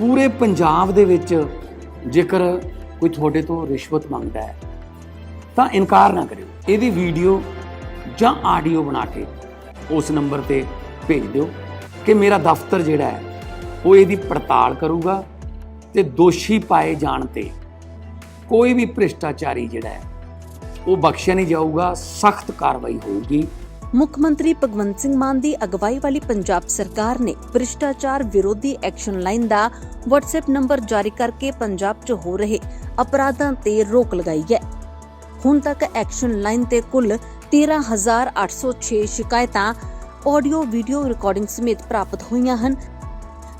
ਪੂਰੇ ਪੰਜਾਬ ਦੇ ਵਿੱਚ ਜੇਕਰ ਕੋਈ ਤੁਹਾਡੇ ਤੋਂ ਰਿਸ਼ਵਤ ਮੰਗਦਾ ਹੈ, ਤਾਂ ਇਨਕਾਰ ਨਾ ਕਰਿਓ। ਇਹਦੀ ਵੀਡੀਓ ਜਾਂ ਆਡੀਓ ਬਣਾ ਕੇ ਉਸ ਨੰਬਰ ਤੇ ਭੇਜ ਦਿਓ ਕਿ ਮੇਰਾ ਦਫ਼ਤਰ ਜਿਹੜਾ ਹੈ, ਉਹ ਇਹਦੀ ਪੜਤਾਲ ਕਰੂਗਾ ਤੇ ਦੋਸ਼ੀ ਪਾਏ ਜਾਣ ਤੇ ਕੋਈ ਵੀ ਭ੍ਰਿਸ਼ਟਾਚਾਰੀ ਜਿਹੜਾ ਹੈ, ਉਹ ਬਖਸ਼ਿਆ ਨਹੀਂ ਜਾਊਗਾ, ਸਖਤ ਕਾਰਵਾਈ ਹੋਊਗੀ। ਮੁੱਖ ਮੰਤਰੀ ਭਗਵੰਤ ਸਿੰਘ ਮਾਨ ਦੀ ਅਗਵਾਈ ਵਾਲੀ ਪੰਜਾਬ ਸਰਕਾਰ ਨੇ ਭ੍ਰਿਸ਼ਟਾਚਾਰ ਵਿਰੋਧੀ ਐਕਸ਼ਨ ਲਾਈਨ ਦਾ WhatsApp ਨੰਬਰ ਜਾਰੀ ਕਰਕੇ ਪੰਜਾਬ 'ਚ ਹੋ ਰਹੇ ਅਪਰਾਧਾਂ ਤੇ ਰੋਕ ਲਗਾਈ ਹੈ। ਹੁਣ ਤੱਕ ਐਕਸ਼ਨ ਲਾਈਨ ਤੇ ਕੁੱਲ 13806 ਸ਼ਿਕਾਇਤਾਂ ਆਡੀਓ, ਵੀਡੀਓ ਰਿਕਾਰਡਿੰਗ ਸਮੇਤ ਪ੍ਰਾਪਤ ਹੋਈਆਂ ਹਨ,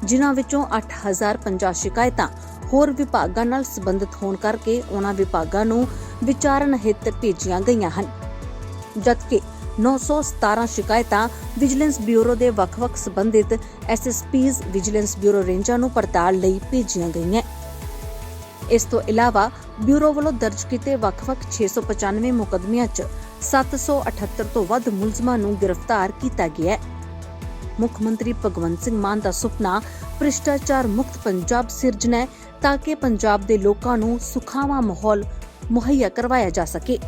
ਜਿਨ੍ਹਾਂ ਵਿੱਚੋਂ 8050 ਸ਼ਿਕਾਇਤਾਂ ਹੋਰ ਵਿਭਾਗਾਂ ਨਾਲ ਸੰਬੰਧਿਤ ਹੋਣ ਕਰਕੇ ਉਹਨਾਂ ਵਿਭਾਗਾਂ ਨੂੰ ਵਿਚਾਰਨ ਹਿੱਤ ਭੇਜੀਆਂ ਗਈਆਂ ਹਨ। ਜਦਕਿ 917 ਸ਼ਿਕਾਇਤਾਂ ਵਿਜੀਲੈਂਸ ਬਿਊਰੋ ਦੇ ਵੱਖ-ਵੱਖ ਸੰਬੰਧਿਤ ਐਸਐਸਪੀਜ਼ ਵਿਜੀਲੈਂਸ ਬਿਊਰੋ ਰੇਂਜਾਂ ਨੂੰ ਪੜਤਾਲ ਲਈ ਭੇਜੀਆਂ ਗਈਆਂ। ਇਸ ਤੋਂ ਇਲਾਵਾ ਬਿਊਰੋ ਵੱਲੋਂ ਦਰਜ ਕੀਤੇ ਵੱਖ-ਵੱਖ 695 ਮੁਕਦਮਿਆਂ 'ਚ 778 ਤੋਂ ਵੱਧ ਮੁਲਜ਼ਮਾਂ ਨੂੰ ਗ੍ਰਿਫਤਾਰ ਕੀਤਾ ਗਿਆ ਹੈ। ਮੁੱਖ ਮੰਤਰੀ ਭਗਵੰਤ ਸਿੰਘ ਮਾਨ ਦਾ ਸੁਪਨਾ ਭ੍ਰਿਸ਼ਟਾਚਾਰ ਮੁਕਤ ਪੰਜਾਬ ਸਿਰਜਣਾ ਹੈ ਤਾਂ ਕਿ ਪੰਜਾਬ ਦੇ ਲੋਕਾਂ ਨੂੰ ਸੁਖਾਵਾਂ ਮਾਹੌਲ ਮੁਹੱਈਆ ਕਰਵਾਇਆ ਜਾ ਸਕੇ।